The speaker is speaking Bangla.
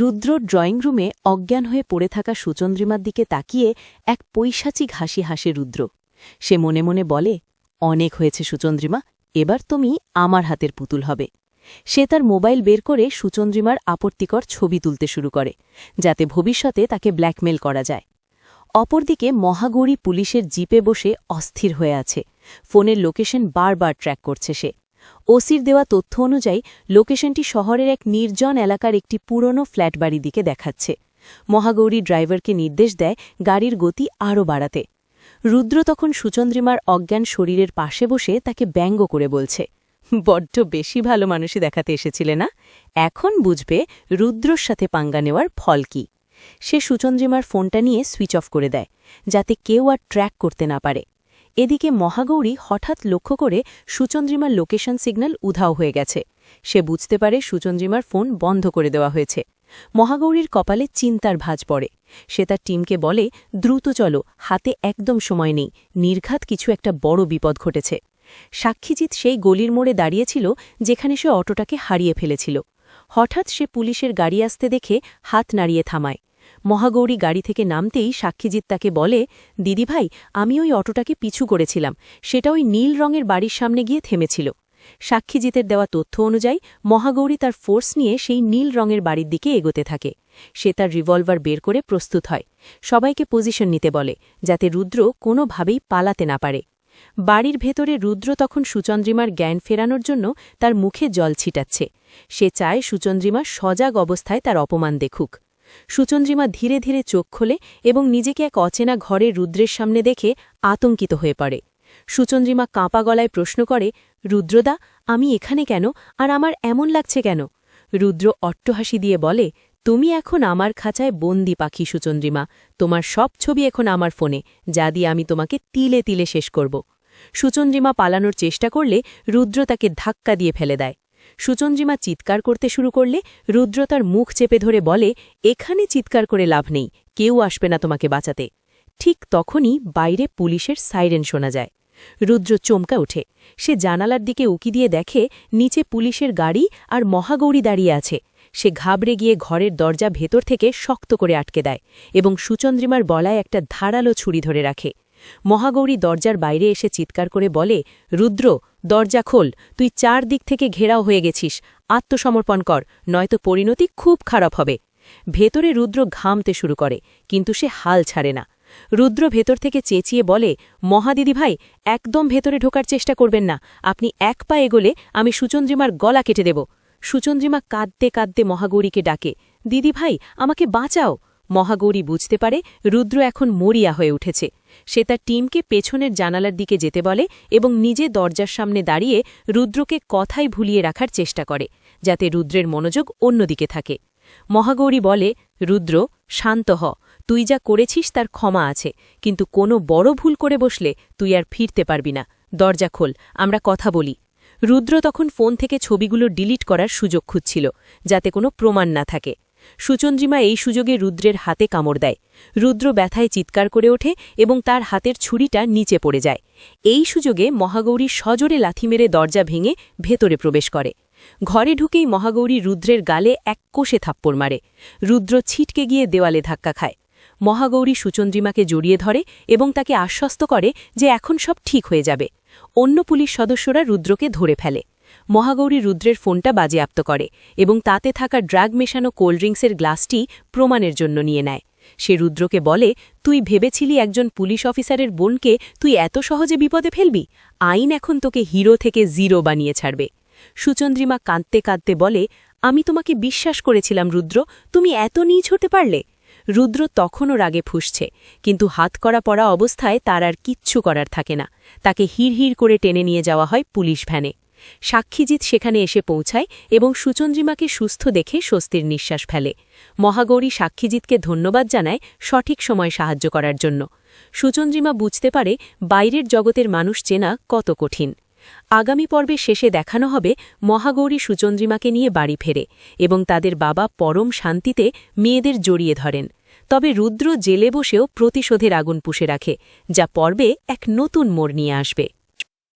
রুদ্র ড্রয়িং রুমে অজ্ঞান হয়ে পড়ে থাকা সুচন্দ্রিমার দিকে তাকিয়ে এক পৈশাচিক হাসি হাসে রুদ্র। সে মনে মনে বলে, অনেক হয়েছে সুচন্দ্রিমা, এবার তুমি আমার হাতের পুতুল হবে। সে তার মোবাইল বের করে সুচন্দ্রিমার আপত্তিকর ছবি তুলতে শুরু করে, যাতে ভবিষ্যতে তাকে ব্ল্যাকমেল করা যায়। অপরদিকে মহাগৌরী পুলিশের জিপে বসে অস্থির হয়ে আছে। ফোনের লোকেশন বারবার ট্র্যাক করছে সে। ওসির দেওয়া তথ্য অনুযায়ী, লোকেশনটি শহরের এক নির্জন এলাকার একটি পুরনো ফ্ল্যাট বাড়ি দিকে দেখাচ্ছে। মহাগৌরী ড্রাইভারকে নির্দেশ দেয় গাড়ির গতি আরও বাড়াতে। রুদ্র তখন সুচন্দ্রিমার অজ্ঞান শরীরের পাশে বসে তাকে ব্যঙ্গ করে বলছে, বড্ড বেশি ভালো মানুষই দেখাতে এসেছিলে না? এখন বুঝবে রুদ্রর সাথে পাঙ্গা নেওয়ার ফল কি। সে সুচন্দ্রিমার ফোনটা নিয়ে সুইচ অফ করে দেয়, যাতে কেউ আর ট্র্যাক করতে না পারে। এদিকে মহাগৌরী হঠাৎ লক্ষ্য করে সুচন্দ্রিমার লোকেশন সিগন্যাল উধাও হয়ে গেছে। সে বুঝতে পারে সুচন্দ্রিমার ফোন বন্ধ করে দেওয়া হয়েছে। মহাগৌরীর কপালে চিন্তার ভাজ পড়ে। সে তার টিমকে বলে, দ্রুত চলো, হাতে একদম সময় নেই, নির্ঘাত কিছু একটা বড় বিপদ ঘটেছে। সাক্ষীজিৎ সেই গলির মোড়ে দাঁড়িয়েছিল, যেখানে সে অটোটাকে হারিয়ে ফেলেছিল। হঠাৎ সে পুলিশের গাড়ি আসতে দেখে হাত নাড়িয়ে থামায়। মহাগৌরী গাড়ি থেকে নামতেই সাক্ষীজিৎ তাকে বলে, দিদিভাই, আমি ওই অটোটাকে পিছু করেছিলাম। সেটা ওই নীল রঙের বাড়ির সামনে গিয়ে থেমেছিল। সাক্ষীজিতের দেওয়া তথ্য অনুযায়ী, মহাগৌরী তার ফোর্স নিয়ে সেই নীল রঙের বাড়ির দিকে এগোতে থাকে। সে তার রিভলভার বের করে প্রস্তুত হয়। সবাইকে পজিশন নিতে বলে, যাতে রুদ্র কোনোভাবেই পালাতে না পারে। বাড়ির ভেতরে রুদ্র তখন সুচন্দ্রিমার জ্ঞান ফেরানোর জন্য তার মুখে জল ছিটাচ্ছে। সে চায় সুচন্দ্রিমা সজাগ অবস্থায় তার অপমান দেখুক। সুচন্দ্রিমা ধীরে ধীরে চোখ খোলে এবং নিজেকে এক অচেনা ঘরে রুদ্রের সামনে দেখে আতঙ্কিত হয়ে পড়ে। সুচন্দ্রিমা কাঁপা গলায় প্রশ্ন করে, রুদ্রদা, আমি এখানে কেন? আর আমার এমন লাগছে কেন? রুদ্র অট্টহাসি দিয়ে বলে, তুমি এখন আমার খাঁচায় বন্দি পাখি সুচন্দ্রিমা। তোমার সব ছবি এখন আমার ফোনে, যা দিয়ে আমি তোমাকে তিলে তিলে শেষ করব। সুচন্দ্রিমা পালানোর চেষ্টা করলে রুদ্র তাকে ধাক্কা দিয়ে ফেলে দেয়। সুচন্দ্রিমা চিৎকার করতে শুরু করলে রুদ্র তার মুখ চেপে ধরে বলে, এখানে চিৎকার করে লাভ নেই, কেউ আসবে না তোমাকে বাঁচাতে। ঠিক তখনই বাইরে পুলিশের সাইরেন শোনা যায়। রুদ্র চমকা ওঠে। সে জানালার দিকে উকি দিয়ে দেখে নিচে পুলিশের গাড়ি আর মহাগৌরী দাঁড়িয়ে আছে। সে ঘাবড়ে গিয়ে ঘরের দরজা ভেতর থেকে শক্ত করে আটকে দেয় এবং সুচন্দ্রিমার বলায় একটা ধারালো ছুরি ধরে রাখে। মহাগৌরী দরজার বাইরে এসে চিৎকার করে বলে, রুদ্র দরজা খোল, তুই চার দিক থেকে ঘেরাও হয়ে গেছিস। আত্মসমর্পণ কর, নয়তো পরিণতি খুব খারাপ হবে। ভেতরে রুদ্র ঘামতে শুরু করে, কিন্তু সে হাল ছাড়ে না। রুদ্র ভেতর থেকে চেঁচিয়ে বলে, মহাদিদি ভাই, একদম ভেতরে ঢোকার চেষ্টা করবেন না। আপনি এক পা এগোলে আমি সুচন্দ্রিমার গলা কেটে দেব। সুচন্দ্রিমা কাঁদতে কাঁদতে মহাগৌরীকে ডাকে, দিদি ভাই, আমাকে বাঁচাও। মহাগৌরী বুঝতে পারে রুদ্র এখন মরিয়া হয়ে উঠেছে। সে তার টিমকে পেছনের জানালার দিকে যেতে বলে এবং নিজে দরজার সামনে দাঁড়িয়ে রুদ্রকে কথাই ভুলিয়ে রাখার চেষ্টা করে, যাতে রুদ্রের মনোযোগ অন্যদিকে থাকে। মহাগৌরী বলে, রুদ্র, শান্ত হ, তুই যা করেছিস তার ক্ষমা আছে, কিন্তু কোনো বড় ভুল করে বসলে তুই আর ফিরতে পারবি না। দরজা খোল, আমরা কথা বলি। রুদ্র তখন ফোন থেকে ছবিগুলো ডিলিট করার সুযোগ খুঁজছিল, যাতে কোনো প্রমাণ না থাকে। সুচন্দ্রিমা এই সুযোগে রুদ্রের হাতে কামড় দেয়। রুদ্র ব্যথায় চিৎকার করে ওঠে এবং তার হাতের ছুরিটা নিচে পড়ে যায়। এই সুযোগে মহাগৌরী সজোরে লাথি মেরে দরজা ভেঙে ভেতরে প্রবেশ করে। ঘরে ঢুকেই মহাগৌরী রুদ্রের গালে এক কোষে থাপ্পড় মারে। রুদ্র ছিটকে গিয়ে দেওয়ালে ধাক্কা খায়। মহাগৌরী সুচন্দ্রিমাকে জড়িয়ে ধরে এবং তাকে আশ্বস্ত করে যে এখন সব ঠিক হয়ে যাবে। অন্য পুলিশ সদস্যরা রুদ্রকে ধরে ফেলে। মহাগৌরী রুদ্রের ফোনটা বাজেয়াপ্ত করে এবং তাতে থাকা ড্রাগ মেশানো কোল্ড্রিঙ্কসের গ্লাসটি প্রমাণের জন্য নিয়ে নেয়। সে রুদ্রকে বলে, তুই ভেবেছিলি একজন পুলিশ অফিসারের বোনকে তুই এত সহজে বিপদে ফেলবি? আইন এখন তোকে হিরো থেকে জিরো বানিয়ে ছাড়বে। সুচন্দ্রিমা কাঁদতে কাঁদতে বলে, আমি তোমাকে বিশ্বাস করেছিলাম, রুদ্র। তুমি এত নিচ হতে পারলে? রুদ্র তখনও রাগে ফুসছে, কিন্তু হাত করা পড়া অবস্থায় তার আর কিচ্ছু করার থাকে না। তাকে হিড় করে টেনে নিয়ে যাওয়া হয় পুলিশ ভ্যানে। সাক্ষীজিৎ সেখানে এসে পৌঁছায় এবং সুচন্দ্রিমাকে সুস্থ দেখে স্বস্তির নিঃশ্বাস ফেলে। মহাগৌরী সাক্ষীজিৎকে ধন্যবাদ জানায় সঠিক সময় সাহায্য করার জন্য। সুচন্দ্রিমা বুঝতে পারে বাইরের জগতের মানুষ চেনা কত কঠিন। আগামী পর্বে শেষে দেখানো হবে মহাগৌরী সুচন্দ্রিমাকে নিয়ে বাড়ি ফেরে এবং তাদের বাবা পরম শান্তিতে মেয়েদের জড়িয়ে ধরেন। তবে রুদ্র জেলে বসেও প্রতিশোধের আগুন পুষে রাখে, যা পর্বে এক নতুন মোড় নিয়ে আসবে।